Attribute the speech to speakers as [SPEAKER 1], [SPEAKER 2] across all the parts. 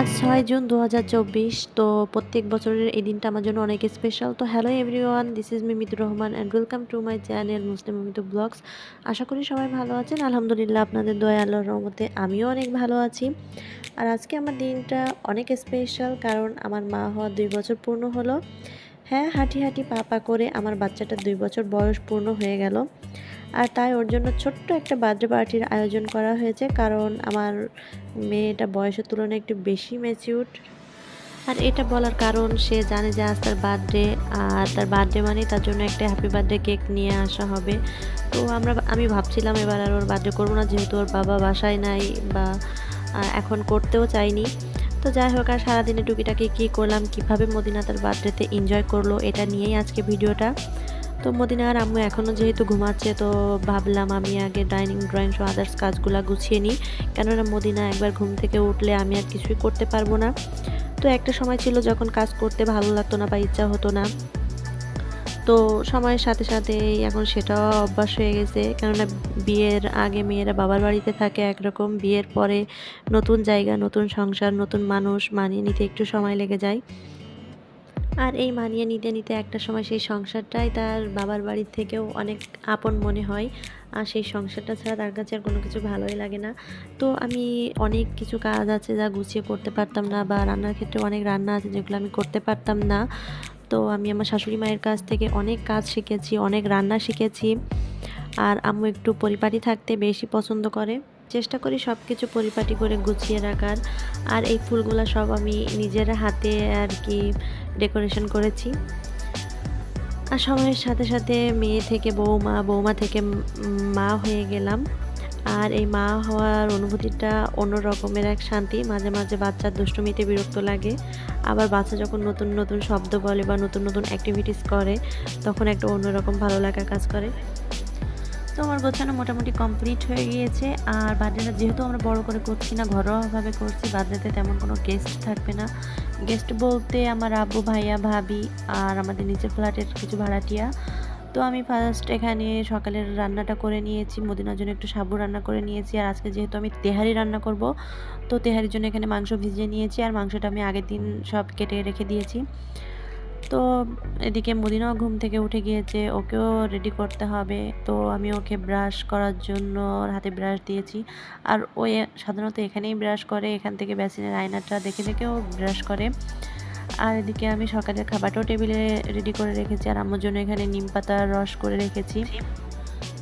[SPEAKER 1] আজ ছয় জুন দু হাজার চব্বিশ, তো প্রত্যেক বছরের এই দিনটা আমার জন্য অনেক স্পেশাল তো hello everyone this is Mimitur Rahman and welcome to my channel Muslim Mimitu vlogs আশা করি সবাই ভালো আছেন। আলহামদুলিল্লাহ, আপনাদের দয়া রহমতে আমিও অনেক ভালো আছি। আর আজকে আমার দিনটা অনেক স্পেশাল কারণ আমার মা হওয়া দুই বছর পূর্ণ হলো। হ্যাঁ হাঁটি হাঁটি পা পা করে আমার বাচ্চাটা দুই বছর বয়স পূর্ণ হয়ে গেল। আর তাই ওর জন্য ছোট্ট একটা বার্থডে পার্টির আয়োজন করা হয়েছে, কারণ আমার মেয়েটা বয়সের তুলনায় একটু বেশি ম্যাচিউর আর এটা বলার কারণ, সে জানে যে আজ তার বার্থডে, আর তার বার্থডে মানে তার জন্য একটা হ্যাপি বার্থডে কেক নিয়ে আসা হবে। তো আমরা, আমি ভাবছিলাম এবার আর ওর বার্থডে করব না, যেহেতু ওর বাবা বাসায় নাই বা এখন করতেও চাইনি। তো যাই হোক, আর সারাদিনে টুকিটাকি কী করলাম, কীভাবে মদিনা তার বার্থডেতে এনজয় করল, এটা নিয়েই আজকে ভিডিওটা। তো মদিনার আম্মু এখনও যেহেতু ঘুমাচ্ছে, তো ভাবলাম আমি আগে ডাইনিং ড্রয়িং সহ আদার্স কাজগুলো গুছিয়ে নিই। কেননা মদিনা একবার ঘুম থেকে উঠলে আমি আর কিছুই করতে পারব না। তো একটা সময় ছিল যখন কাজ করতে ভালো লাগতো না বা ইচ্ছা হতো না। তো সময়ের সাথে সাথে এখন সেটাও অভ্যাস হয়ে গেছে। কেননা বিয়ের আগে মেয়েরা বাবার বাড়িতে থাকে একরকম, বিয়ের পরে নতুন জায়গা, নতুন সংসার, নতুন মানুষ মানিয়ে নিতে একটু সময় লেগে যায়। আর এই মানিয়ে নিতে নিতে একটা সময় সেই সংসারটাই তার বাবার বাড়ির থেকেও অনেক আপন মনে হয়। আর সেই সংসারটা ছাড়া তার কাছে আর কোনো কিছু ভালোই লাগে না। তো আমি অনেক কিছু কাজ আছে যা গুছিয়ে করতে পারতাম না বা রান্নার ক্ষেত্রে অনেক রান্না আছে যেগুলো আমি করতে পারতাম না। তো আমি আমার শাশুড়ি মায়ের কাছ থেকে অনেক কাজ শিখেছি, অনেক রান্না শিখেছি। আর আম্মু একটু পরিপাটি থাকতে বেশি পছন্দ করে। চেষ্টা করি সব কিছু পরিপাটি করে গুছিয়ে রাখার। আর এই ফুলগুলো সব আমি নিজের হাতে আর কি ডেকোরেশন করেছি। আর সময়ের সাথে সাথে মেয়ে থেকে বৌমা বৌমা থেকে মা হয়ে গেলাম। আর এই মা হওয়ার অনুভূতিটা অন্য রকমের এক শান্তি। মাঝে মাঝে বাচ্চার দুষ্টুমিতে বিরক্ত লাগে। আবার বাচ্চা যখন নতুন নতুন শব্দ বলে বা নতুন নতুন অ্যাক্টিভিটিস করে, তখন একটা অন্যরকম ভালো লাগা কাজ করে। তো আমার গোছানো মোটামুটি কমপ্লিট হয়ে গিয়েছে। আর বার্থডেটা যেহেতু আমরা বড় করে করছি না, ঘরোয়াভাবে করছি বার্থডেতে তেমন কোনো গেস্ট থাকবে না। গেস্ট বলতে আমার আব্বু, ভাইয়া, ভাবি আর আমাদের নিচের ফ্ল্যাটের কিছু ভাড়াটিয়া। তো আমি ফার্স্ট এখানে সকালের রান্নাটা করে নিয়েছি, মদিনার জন্য একটু সাবু রান্না করে নিয়েছি। আর আজকে যেহেতু আমি তেহারি রান্না করব, তো তেহারির জন্য এখানে মাংস ভিজিয়ে নিয়েছি। আর মাংসটা আমি আগের দিন সব কেটে রেখে দিয়েছি। তো এদিকে মদিনাও ঘুম থেকে উঠে গিয়েছে, ওকেও রেডি করতে হবে। তো আমি ওকে ব্রাশ করার জন্য ওর হাতে ব্রাশ দিয়েছি। আর ও সাধারণত এখানেই ব্রাশ করে, এখান থেকে বেসিনের আয়নাটা দেখে দেখেও ব্রাশ করে। আর এদিকে আমি সকালের খাবারটাও টেবিলে রেডি করে রেখেছি, আর আমার জন্য এখানে নিম পাতার রস করে রেখেছি।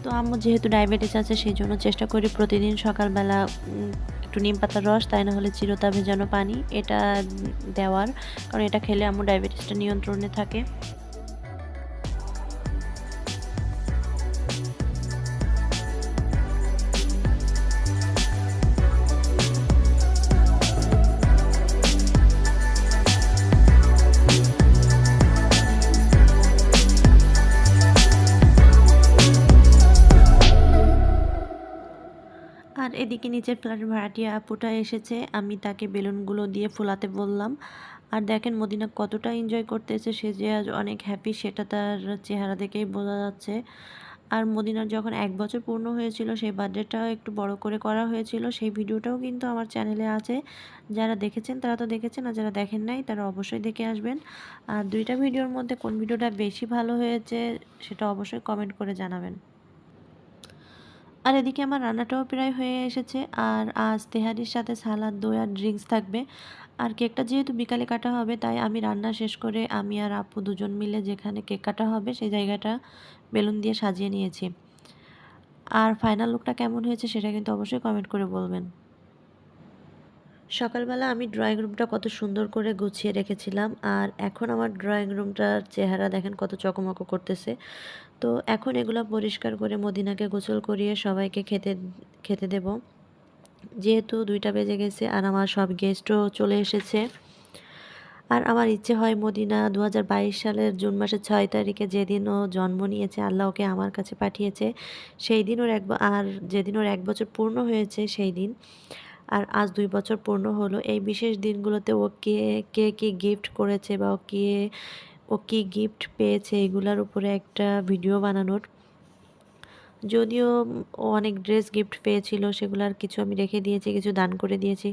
[SPEAKER 1] তো আম্মু যেহেতু ডায়াবেটিস আছে, সেই জন্য চেষ্টা করি প্রতিদিন সকালবেলা একটু নিম পাতার রস, তাই না হলে চিরতা ভেজানো পানি এটা দেওয়ার। কারণ এটা খেলে আমার ডায়াবেটিসটা নিয়ন্ত্রণে থাকে। আর এদিকে নিচের ফ্ল্যাটের ভাড়াটিয়া আপুটা এসেছে। আমি তাকে বেলুনগুলো দিয়ে ফোলাতে বললাম। আর দেখেন, মদিনা কতটা এনজয় করতেছে, সে যে আজ অনেক হ্যাপি সেটা তার চেহারা দেখেই বোঝা যাচ্ছে। আর মদিনার যখন এক বছর পূর্ণ হয়েছিল, সেই বার্থডেটাও একটু বড় করে করা হয়েছিল। সেই ভিডিওটাও কিন্তু আমার চ্যানেলে আছে। যারা দেখেছেন, তারা তো দেখেছেন, আর যারা দেখেন নাই, তারা অবশ্যই দেখে আসবেন। আর দুইটা ভিডিওর মধ্যে কোন ভিডিওটা বেশি ভালো হয়েছে, সেটা অবশ্যই কমেন্ট করে জানাবেন। আর এদিকে আমার রান্নাটাও প্রায় হয়ে এসেছে। আর আজ তেহারির সাথে সালাদ, দই আর ড্রিঙ্কস থাকবে। আর কেকটা যেহেতু বিকালে কাটা হবে, তাই আমি রান্না শেষ করে আমি আর আপু দুজন মিলে যেখানে কেক কাটা হবে, সেই জায়গাটা বেলুন দিয়ে সাজিয়ে নিয়েছি। আর ফাইনাল লুকটা কেমন হয়েছে সেটা কিন্তু অবশ্যই কমেন্ট করে বলবেন। সকালবেলা আমি ড্রয়িং রুমটা কত সুন্দর করে গুছিয়ে রেখেছিলাম, আর এখন আমার ড্রয়িং রুমটার চেহারা দেখেন কত চকমক করতেছে। তো এখন এগুলো পরিষ্কার করে মদিনাকে গোসল করিয়ে সবাইকে খেতে খেতে দেব। যেহেতু দুইটা বেজে গেছে আর আমার সব গেস্টও চলে এসেছে, আর আমার ইচ্ছে হয় মদিনা দু হাজার বাইশ সালের জুন মাসের ছয় তারিখে যেদিন ও জন্ম নিয়েছে, আল্লাহ ওকে আমার কাছে পাঠিয়েছে সেই দিন ওর এক আর যেদিন ওর এক বছর পূর্ণ হয়েছে, সেই দিন। আর আজ দুই বছর পূর্ণ হলো। এই বিশেষ দিনগুলোতে ও কে কে কী গিফট করেছে বা ও কে, ও কী গিফট পেয়েছে এগুলার উপরে একটা ভিডিও বানানোর। যদিও ও অনেক ড্রেস গিফট পেয়েছিল, সেগুলোর কিছু আমি রেখে দিয়েছি, কিছু দান করে দিয়েছি।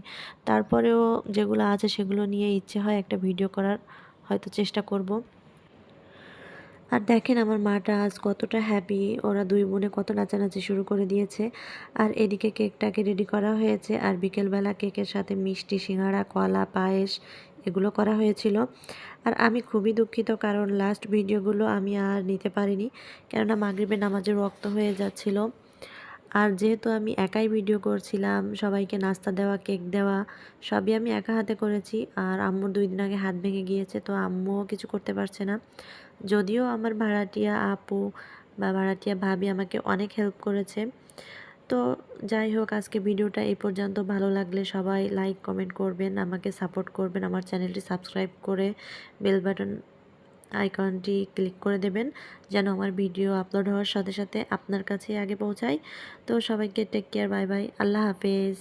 [SPEAKER 1] তারপরেও যেগুলো আছে সেগুলো নিয়ে ইচ্ছে হয় একটা ভিডিও করার, হয়তো চেষ্টা করব। আর দেখেন আমার মাটা আজ কতটা হ্যাপি ওরা দুই বোনে কত নাচানাচি শুরু করে দিয়েছে। আর এদিকে কেকটাকে রেডি করা হয়েছে, আর বিকেলবেলা কেকের সাথে মিষ্টি সিঙাড়া কলা, পায়েস এগুলো করা হয়েছিল। আর আমি খুবই দুঃখিত, কারণ লাস্ট ভিডিওগুলো আমি আর নিতে পারিনি, কেননা মাগরিবের নামাজের রক্ত হয়ে যাচ্ছিল। আর যেহেতু আমি একাই ভিডিও করছিলাম, সবাইকে নাস্তা দেওয়া, কেক দেওয়া, সবই আমি একা হাতে করেছি। আর আম্মুর দুই দিন আগে হাত ভেঙে গিয়েছে, তো আম্মুও কিছু করতে পারছে না। যদিও আমার ভাড়াটিয়া আপু বা ভাড়াটিয়া ভাবি আমাকে অনেক হেল্প করেছে। তো যাই হোক, আজকে ভিডিওটা এই পর্যন্ত। ভালো লাগলে সবাই লাইক কমেন্ট করবেন, আমাকে সাপোর্ট করবেন, আমার চ্যানেলটি সাবস্ক্রাইব করে বেল বাটন আইকনটি ক্লিক করে দেবেন, যেন আমার ভিডিও আপলোড হওয়ার সাথে সাথে আপনার কাছে আগে পৌঁছায়। তো সবাইকে টেক কেয়ার বাই বাই আল্লাহ হাফেজ।